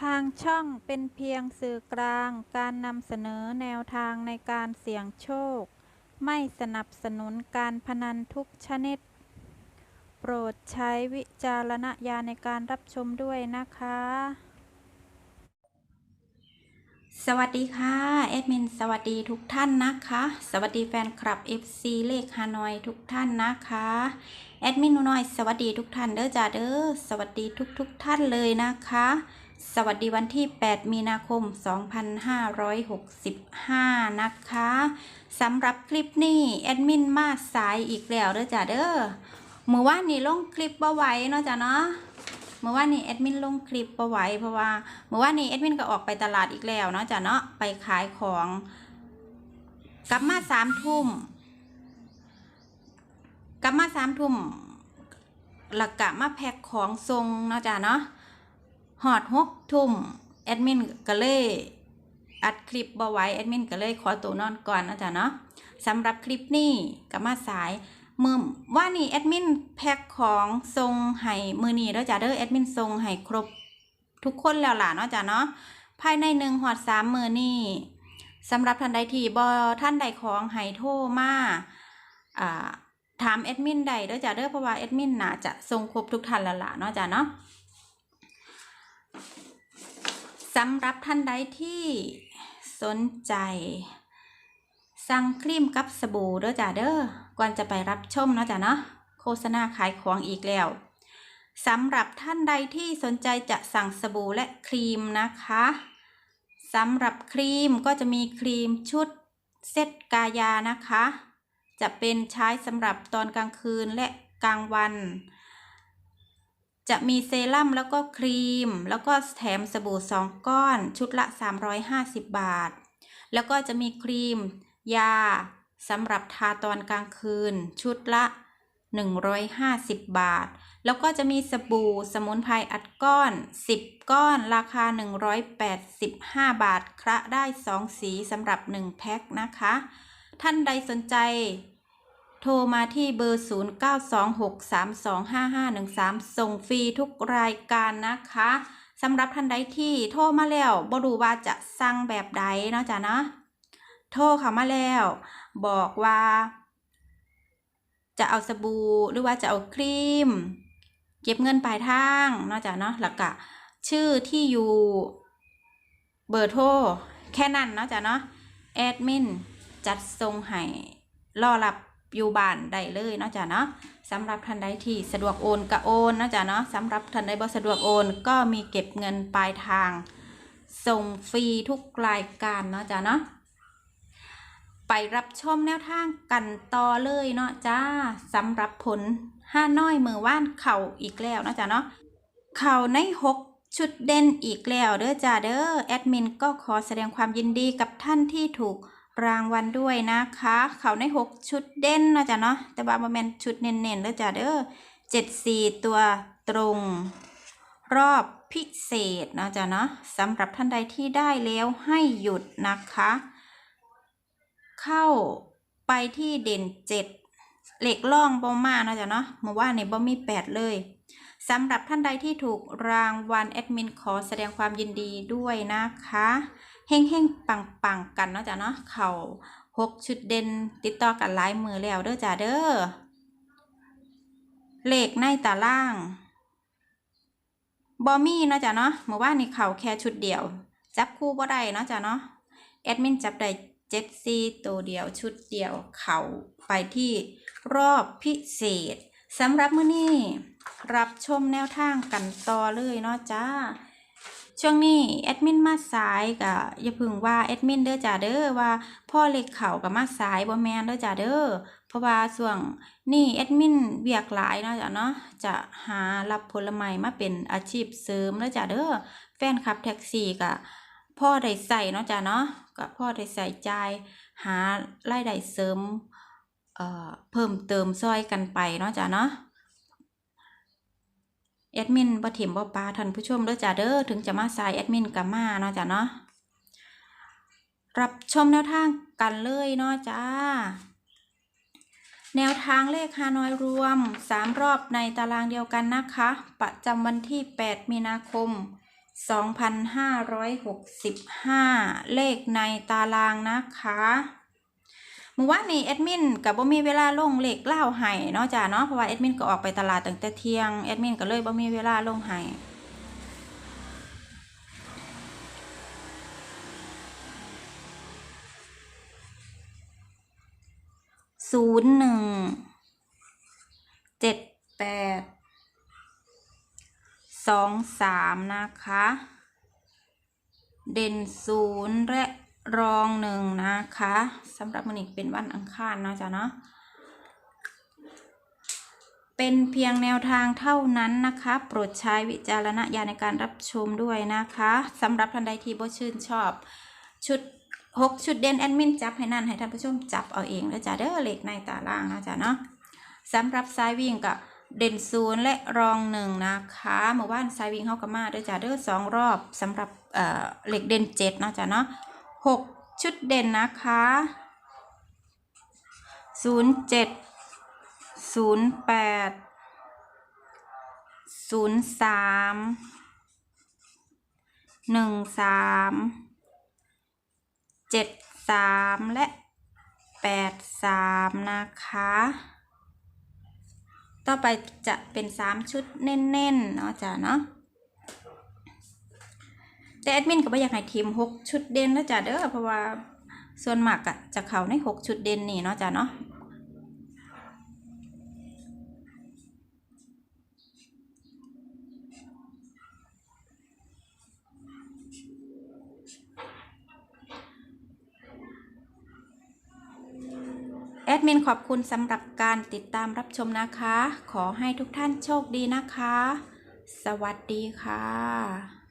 ทางช่องเป็นเพียงสื่อกลางการนำเสนอแนวทางในการเสี่ยงโชค ไม่สนับสนุนการพนันทุกชนิด โปรดใช้วิจารณญาณในการรับชมด้วยนะคะ สวัสดีค่ะแอดมินสวัสดีทุกท่านนะคะ สวัสดีแฟนคลับ FC เลขฮานอยทุกท่านนะคะแอดมินหนูน้อยสวัสดีทุกท่านเด้อจ้าเด้อสวัสดีทุกทุกท่านเลยนะคะ สวัสดีวันที่ 8 มีนาคม 2565 นะคะสำหรับคลิปนี้แอดมินมาสายอีกแล้วเด้อจ้าเด้อเมื่อวานนี้ลงคลิปบ่ไหวเนาะจ้าเนาะเมื่อวานนี้แอดมินลงคลิปประไวเพราะว่าเมื่อวานนี้แอดมินก็ออกไปตลาดอีกแล้วเนาะจ้ะเนาะไปขายของกลับมาสามทุ่มกลับมาสามทุ่มหลักกะมาแพ็คของทรงเนาะจ้ะเนาะ หอดหกทุ่มแอดมินก็เลยอัดคลิปบาไว้แอดมินก็เลยขอตัวนอนก่อนนะจ้ะเนาะสำหรับคลิปนี้กลับมาสายมือว่านี่แอดมินแพ็คของทรงให้มือนีแล้วจ้ะเด้อแอดมินทรงให้ครบทุกคนแล้วล่ะเนาะจ้ะเนาะภายในหนึ่งหอดสามมือนี่สำหรับท่านใดที่บอท่านใดของให้โทมาอ่าถามแอดมินใดเด้อจ้ะเด้อเพราะว่าแอดมินน่าจะทรงครบทุกท่านแล้วล่ะเนาะจ้ะเนาะ สำหรับท่านใดที่สนใจสั่งครีมกับสบู่เด้อจ้าเด้อก่อนจะไปรับชมเนาะจ้ะเนาะโฆษณาขายของอีกแล้วสำหรับท่านใดที่สนใจจะสั่งสบู่และครีมนะคะสำหรับครีมก็จะมีครีมชุดเซตกายานะคะ จะเป็นใช้สำหรับตอนกลางคืนและกลางวัน จะมีเซรั่มแล้วก็ครีม แล้วก็แถมสบู่ 2 ก้อน ชุดละ 350 บาท แล้วก็จะมีครีม ยาสำหรับทาตอนกลางคืน ชุดละ 150 บาท แล้วก็จะมีสบู่สมุนไพรอัดก้อน 10 ก้อน ราคา 185 บาทคระได้ 2 สีสำหรับ 1 แพ็คนะคะ ท่านใดสนใจ โทรมาที่เบอร์ 0926325513 ส่งฟรีทุกรายการนะคะสำหรับท่านใดที่โทรมาแล้วบ่รู้ว่าจะสั่งแบบใดเนาะจ้ะเนาะโทรเข้ามาแล้ว บอกว่า จะเอาสบู่หรือว่าจะเอาครีม เก็บเงินปลายทางเนาะจ้ะเนาะแล้วก็ชื่อที่อยู่เบอร์โทรแค่นั้นเนาะจ้ะเนาะแอดมินจัดส่งให้รอรับ อยู่บ้านได้เลยเนาะจ้ะเนาะสำหรับท่านใดที่สะดวกโอนก็โอนเนาะจ้ะเนาะสำหรับท่านใดบ่สะดวกโอนก็มีเก็บเงินปลายทาง ส่งฟรีทุกรายการเนาะจ้ะเนาะไปรับชมแนวทางกันต่อเลยเนาะจ้าสำหรับผลห้าน้อยมือว่านเข่าอีกแล้วเนาะจ้าเนาะเข่าในหกชุดเด่นอีกแล้วเด้อจ้าเด้อแอดมินก็ขอแสดงความยินดีกับท่านที่ถูก รางวัลด้วยนะคะ เขาในหกชุดเด่นเนาะจ้าเนาะแต่ว่าบแมนชุดเน้นๆเด้อจ้าเด้อเจ็ดสี่ตัวตรงรอบพิเศษเนาะจ้าเนาะสำหรับท่านใดที่ได้แล้วให้หยุดนะคะ เข้าไปที่เด่นเจ็ดเหล็กล่องบอมาเนาะจ๊ะเนาะเมื่อว่านในบ่มีแปดเลย สำหรับท่านใดที่ถูกรางวัลแอดมินขอแสดงความยินดีด้วยนะคะเฮงเฮงปังปังๆกันเนาะจ๊ะเนาะเข่าหกชุดเด่นติดต่อกันหลายมือแล้วเด้อจ้าเด้อเลขในตารางบอมี่เนาะจ๊ะเนาะเมื่อว่านนี่เข่าแค่ชุดเดียว จับคู่บ่ได้เนาะจ๊ะเนาะแอดมินจับได้เจ็ดซีตัวเดียวชุดเดียวเขาไปที่รอบพิเศษ สำหรับมื้อนี้รับชมแนวทางกันต่อเลยเนาะจ้า ช่วงนี้แอดมินมาสายกะอย่าพึงว่าแอดมินเด้อจ้าเด้อว่าพ่อเล็กเข่ากับมาสายบ่แมนเด้อจ้าเด้อเพราะว่าส่วงนี่แอดมินเวียกหลายเนาะจ้ะเนาะจะหารับผลไม้มาเป็นอาชีพเสริมเด้อจ้าเด้อแฟนคลับแท็กซี่กะพ่อได้ใส่เนาะจ้ะเนาะก็พ่อได้ใส่ใจหารายได้เสริม เพิ่มเติมซอยกันไปเนาะจ้ะเนาะแอดมินบ่ถิ่มบ่ปาท่านผู้ชมเด้อจ้ะเด้อถึงจะมาสายแอดมินกับมาเนาะจ้ะเนาะรับชมแนวทางกันเลยเนาะจ้า แนวทางเลขฮานอยรวม 3 รอบในตารางเดียวกันนะคะ ประจำวันที่ 8 มีนาคม 2,565 เลขในตารางนะคะ เมื่อวานนี้แอดมินกับบ่มีเวลาลงเลขเล่าให้เนาะจ้ะเนาะเพราะว่าแอดมินก็ออกไปตลาดตั้งแต่เที่ยงแอดมินก็เลยบ่มีเวลาลงให้ศูนย์หนึ่งเจ็ดแปดสองสามนะคะ เด่นศูนย์และ รองหนึ่งนะคะสำหรับมันอีกเป็นวันอังคารเนาะจ๊ะเนาะเป็นเพียงแนวทางเท่านั้นนะคะ โปรดใช้วิจารณญาณในการรับชมด้วยนะคะสำหรับท่านใดที่บ่ชื่นชอบชุด6ชุดเด่นแอดมินจับให้นั่นให้ท่านผู้ชมจับเอาเองแล้วจ้ะเด้อเลขในตารางนะจ๊ะเนาะสำหรับสายวิ่งกับเด่นศูนย์และรองหนึ่งนะคะเมื่อวานสายวิ่งเข้ากับมาเด้อจ้ะเด้อสองรอบสำหรับเอ่อเลขเด่นเจ็ดเนาะจ้ะเนาะ หกชุดเด่นนะคะศูนย์เจ็ดศูนย์แปดศูนย์สามหนึ่งสามเจ็ดสามและแปดสามนะคะ ต่อไปจะเป็นสามชุดเน้นๆ เนาะจ้ะเนาะ แต่แอดมินก็ไม่อยากให้ทีมหกชุดเด่นนะจ้ะเด้อเพราะว่าส่วนมากอะจะเขาในหกชุดเด่นนี่เนาะจ้ะเนาะแอดมินขอบคุณสำหรับการติดตามรับชมนะคะ ขอให้ทุกท่านโชคดีนะคะ สวัสดีค่ะ